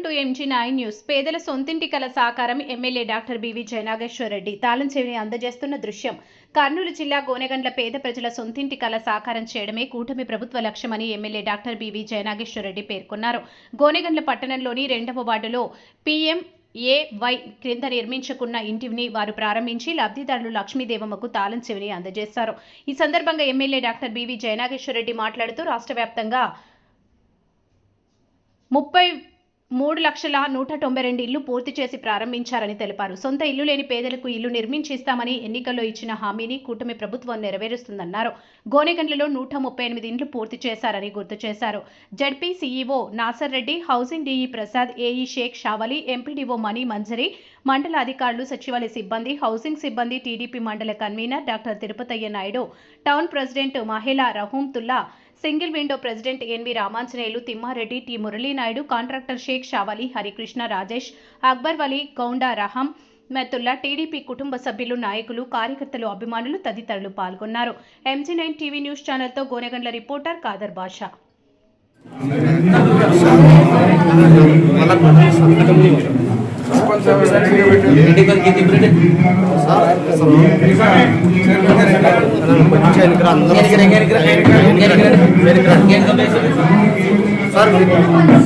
Welcome to MG nine news. పేదల సొంతింటి కల సాకారం MLA doctor BV Jayanageswar Reddy తాళం అందజేస్తున్న దృశ్యం. కర్నూలు జిల్లా గోనెగండ్ల పేద ప్రజల సొంతింటి కల సాకారం చేయడమే కూటమి ప్రభుత్వ లక్ష్యమని MLA doctor BV Jayanageswar Reddy పేర్కొన్నారు. గోనెగండ్ల పట్టణంలోని రెండవ వార్డులో పీఎం ఏవై క్రింద నిర్మించుకున్న ఇంటిని వారు ప్రారంభించి లబ్ధిదారులు లక్ష్మీదేవమ్మకు తాళం చెవిని అందజేశారు. ఈ సందర్భంగా MLA doctor BV Jayanageswar Reddy మాట్లాడుతూ రాష్ట్ర వ్యాప్తంగా ముప్పై మూడు లక్షల నూట తొంభై రెండు ఇల్లు పూర్తి చేసి ప్రారంభించారని తెలిపారు. సొంత ఇల్లు లేని పేదలకు ఇల్లు నిర్మించిస్తామని ఎన్నికల్లో ఇచ్చిన హామీని కూటమి ప్రభుత్వం నెరవేరుస్తుందన్నారు. గోనెగండ్లలో నూట ముప్పై ఎనిమిది ఇండ్లు పూర్తి చేశారని గుర్తు చేశారు. ZP CEO Nasar Reddy housing DE Prasad AE Sheikh Shavali MPDO Mani Manjari మండల అధికారులు సచివాలయ సిబ్బంది హౌసింగ్ సిబ్బంది టీడీపీ మండల convener doctor Tirupatayya Naidu town president మహిళా Rahuntulla single window president NV Ramanjaneyulu Thimmareddy T Muralinaidu contractor Sheikh Shavali Harikrishna Rajesh Akbar Vali Gounda Rahmatulla TDP కుటుంబ సభ్యులు నాయకులు కార్యకర్తలు అభిమానులు తదితరులు పాల్గొన్నారు. ఎంజీ నైన్ టీవీ న్యూస్ ఛానల్తో గోనెగండ్ల రిపోర్టర్ కాదర్ బాషా. मेडिकल किती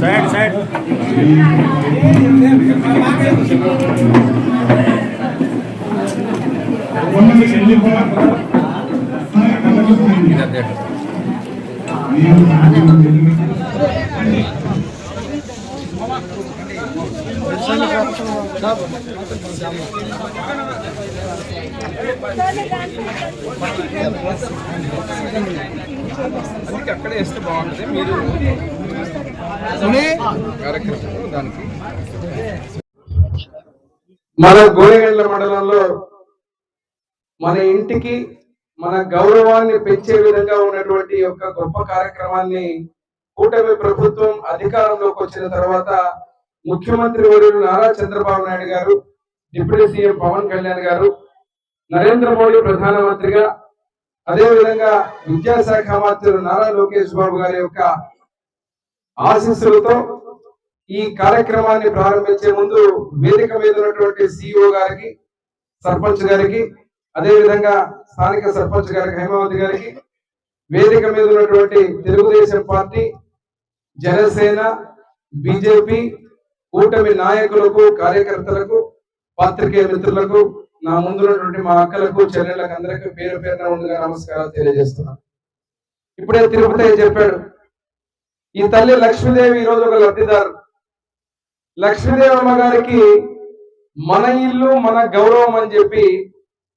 साइड साइड इधर देखो అక్కడే వేస్తే బాగుంటుంది. మీరు కార్యక్రమం దానికి. మన గోరెగండ్ల మండలంలో మన ఇంటికి మన గౌరవాన్ని పెంచే విధంగా ఉన్నటువంటి యొక్క గొప్ప కార్యక్రమాన్ని కూటమి ప్రభుత్వం అధికారంలోకి వచ్చిన తర్వాత ముఖ్యమంత్రి వర్యులు నారా చంద్రబాబు నాయుడు గారు డిప్యూటీ సీఎం పవన్ కళ్యాణ్ గారు నరేంద్ర మోడీ ప్రధానమంత్రిగా అదేవిధంగా విద్యాశాఖ మంత్రులు నారా లోకేష్ బాబు గారి యొక్క ఆశీస్సులతో ఈ కార్యక్రమాన్ని ప్రారంభించే ముందు వేదిక మీద ఉన్నటువంటి సిఇఓ గారికి సర్పంచ్ గారికి అదే విధంగా స్థానిక సర్పంచ్ గారికి హేమావతి గారికి వేదిక మీద ఉన్నటువంటి తెలుగుదేశం పార్టీ జనసేన బీజేపీ కూటమి నాయకులకు కార్యకర్తలకు పాత్రికేయ మిత్రులకు నా ముందున్నటువంటి మా అక్కలకు చెల్లెళ్ళకు అందరికీ పేరు పేరున ముందుగా నమస్కారాలు తెలియజేస్తున్నాను. ఇప్పుడే తిరుపతి చెప్పాడు ఈ తల్లి లక్ష్మీదేవి ఈ రోజు ఒక లబ్ధిదారు. లక్ష్మీదేవి అమ్మగారికి మన ఇల్లు మన గౌరవం అని చెప్పి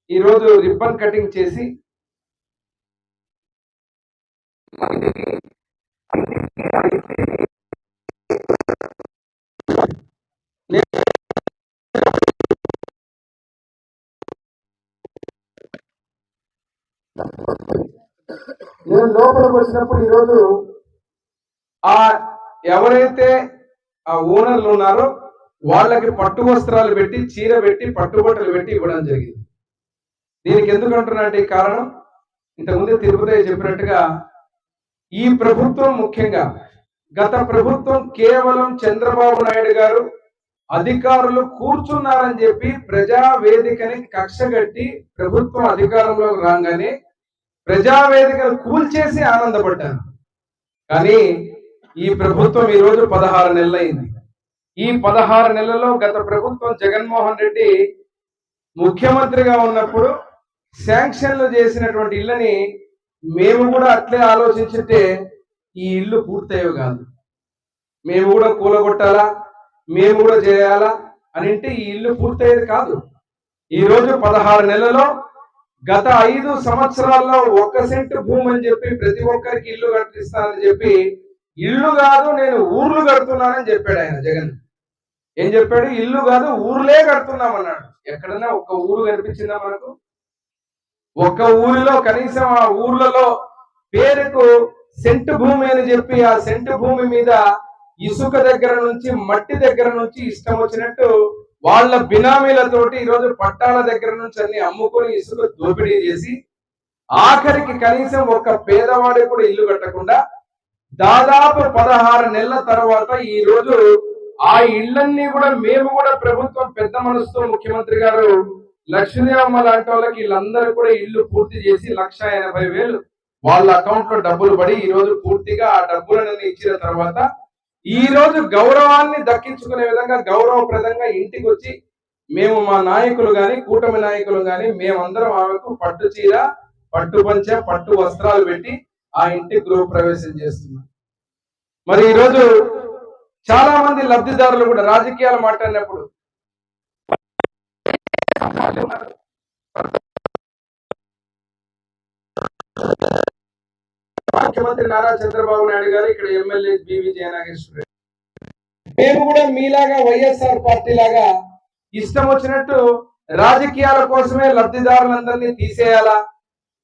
ఈ రోజు రిబ్బన్ కటింగ్ చేసి నేను లోపలికి వచ్చినప్పుడు ఈరోజు ఆ ఎవరైతే ఆ ఓనర్లు ఉన్నారో వాళ్ళకి పట్టు వస్త్రాలు పెట్టి చీర పెట్టి పట్టుబట్టలు పెట్టి ఇవ్వడం జరిగింది. దీనికి ఎందుకు అంటున్నట్టు కారణం? ఇంతకుముందే తిరుపతి చెప్పినట్టుగా ఈ ప్రభుత్వం ముఖ్యంగా గత ప్రభుత్వం కేవలం చంద్రబాబు నాయుడు గారు అధికారులు కూర్చున్నారని చెప్పి ప్రజా వేదికని కక్షగట్టి ప్రభుత్వం అధికారంలోకి రాగానే ప్రజావేదికను కూల్చేసి ఆనందపడ్డారు. కానీ ఈ ప్రభుత్వం ఈ రోజు పదహారు నెలలైంది. ఈ పదహారు నెలల్లో గత ప్రభుత్వం జగన్మోహన్ రెడ్డి ముఖ్యమంత్రిగా ఉన్నప్పుడు శాంక్షన్లు చేసినటువంటి ఇళ్ళని మేము కూడా అట్లే ఆలోచించుంటే ఈ ఇల్లు పూర్తయ్యేవి కాదు. మేము కూడా కూలగొట్టాలా? మేము కూడా చేయాలా? అని అంటే ఈ ఇల్లు పూర్తయ్యేది కాదు. ఈ రోజు పదహారు నెలలో గత ఐదు సంవత్సరాల్లో ఒక సెంటు భూమి అని చెప్పి ప్రతి ఒక్కరికి ఇల్లు కట్టిస్తానని చెప్పి ఇల్లు కాదు నేను ఊర్లు కడుతున్నానని చెప్పాడు ఆయన జగన్. ఏం చెప్పాడు? ఇల్లు కాదు ఊర్లే కడుతున్నామన్నాడు. ఎక్కడన్నా ఒక ఊరు కనిపించిందా మనకు? ఒక్క ఊరిలో కనీసం ఆ ఊర్లలో పేరుకు సెంటు భూమి అని చెప్పి ఆ సెంటు భూమి మీద ఇసుక దగ్గర నుంచి మట్టి దగ్గర నుంచి ఇష్టం వచ్చినట్టు వాళ్ళ బినామీలతోటి ఈరోజు పట్టాల దగ్గర నుంచి అన్ని అమ్ముకొని ఇసుక దోపిడీ చేసి ఆఖరికి కనీసం ఒక పేదవాడి కూడా ఇల్లు కట్టకుండా దాదాపు పదహారు నెలల తర్వాత ఈ రోజు ఆ ఇళ్ళన్నీ కూడా మేము కూడా ప్రభుత్వం పెద్ద మనసుతో ముఖ్యమంత్రి గారు లక్ష్మీదేవమ్మ లాంటి వాళ్ళకి వీళ్ళందరూ కూడా ఇల్లు పూర్తి చేసి లక్ష ఎనభై వేలు వాళ్ళ అకౌంట్లో డబ్బులు పడి ఈ రోజు పూర్తిగా ఆ డబ్బులను ఇచ్చిన తర్వాత ఈ రోజు గౌరవాన్ని దక్కించుకునే విధంగా గౌరవప్రదంగా ఇంటికి వచ్చి మేము మా నాయకులు గాని కూటమి నాయకులు గాని మేమందరం ఆమెకు పట్టు చీర పట్టు పంచ పట్టు వస్త్రాలు పెట్టి ఆ ఇంటి గృహ ప్రవేశం చేస్తున్నాం. మరి ఈ రోజు చాలా మంది లబ్ధిదారులు కూడా రాజకీయాలు మాట్లాడినప్పుడు ముఖ్యమంత్రి నారా చంద్రబాబు నాయుడు గారు ఇక్కడ ఎమ్మెల్యే బివి జయనాగేశ్వర మేము కూడా మీలాగా వైఎస్ఆర్ పార్టీ లాగా ఇష్టం వచ్చినట్టు రాజకీయాల కోసమే లబ్ధిదారులందరినీ తీసేయాలా?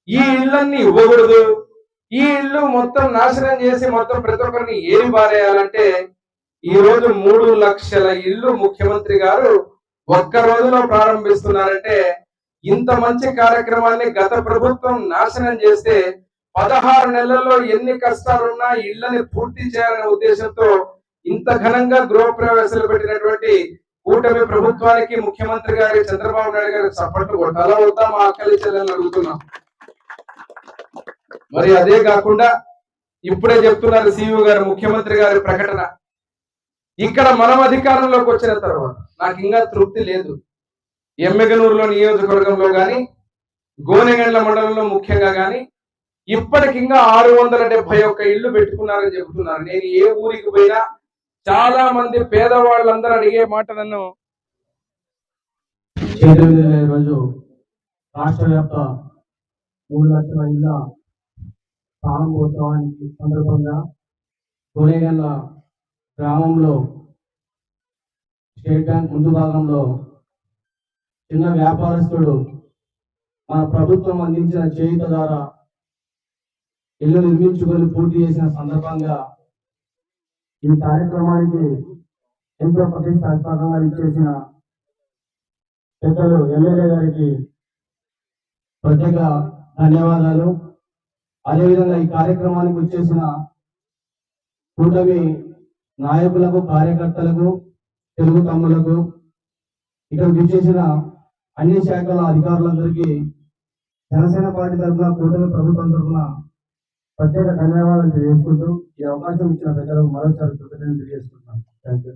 ఈ ఇళ్ళన్ని ఇవ్వకూడదు. ఈ ఇల్లు మొత్తం నాశనం చేసి మొత్తం ప్రతి ఒక్కరిని ఏరి బారేయాలంటే ఈ రోజు మూడు లక్షల ఇల్లు ముఖ్యమంత్రి గారు ఒక్క రోజులో ప్రారంభిస్తున్నారంటే ఇంత మంచి కార్యక్రమాన్ని గత ప్రభుత్వం నాశనం చేస్తే పదహారు నెలల్లో ఎన్ని కష్టాలున్నా ఇళ్ళని పూర్తి చేయాలనే ఉద్దేశంతో ఇంత ఘనంగా గృహ ప్రవేశాలు పెట్టినటువంటి కూటమి ప్రభుత్వానికి ముఖ్యమంత్రి గారి చంద్రబాబు నాయుడు గారి చప్పట్లు కొట్టాలా వద్దా? మా అక్కలి అడుగుతున్నాం. మరి అదే కాకుండా ఇప్పుడే చెప్తున్నారు సిఇఓ గారు ముఖ్యమంత్రి గారి ప్రకటన. ఇక్కడ మనం అధికారంలోకి వచ్చిన తర్వాత నాకు ఇంకా తృప్తి లేదు. ఎమ్మెగనూరులో నియోజకవర్గంలో కానీ గోనెగండ్ల మండలంలో ముఖ్యంగా కానీ ఇప్పటికింకా ఆరు వందల డెబ్బై ఒక్క ఇల్లు పెట్టుకున్నారని చెబుతున్నారు. నేను ఏ ఊరికి పోయినా చాలా మంది పేదవాళ్ళందరూ అడిగే మాట నన్ను ఈరోజు రాష్ట్ర వ్యాప్త మూడు లక్షల ఇళ్ళ ప్రారంభోత్సవానికి సందర్భంగా గోనేగండ్ల గ్రామంలో స్టేట్ బ్యాంక్ ముందు భాగంలో చిన్న వ్యాపారస్తుడు మన ప్రభుత్వం అందించిన చేయుత ద్వారా ఇల్లు నిర్మించుకొని పూర్తి చేసిన సందర్భంగా ఈ కార్యక్రమానికి ఎంతో ప్రతిష్టాత్మకంగా ఇచ్చేసిన పెద్దలు ఎమ్మెల్యే గారికి ప్రత్యేక ధన్యవాదాలు. అదేవిధంగా ఈ కార్యక్రమానికి వచ్చేసిన కూటమి నాయకులకు కార్యకర్తలకు తెలుగు తమ్ములకు ఇక్కడ విచ్చేసిన అన్ని శాఖల అధికారులందరికీ జనసేన పార్టీ తరఫున కూటమి ప్రభుత్వం తరఫున ప్రత్యేక ధన్యవాదాలు తెలియజేసుకుంటూ ఈ అవకాశం ఇచ్చిన ప్రజలకు మరోసారి కృతజ్ఞతలు తెలియజేసుకుంటున్నాను. Thank you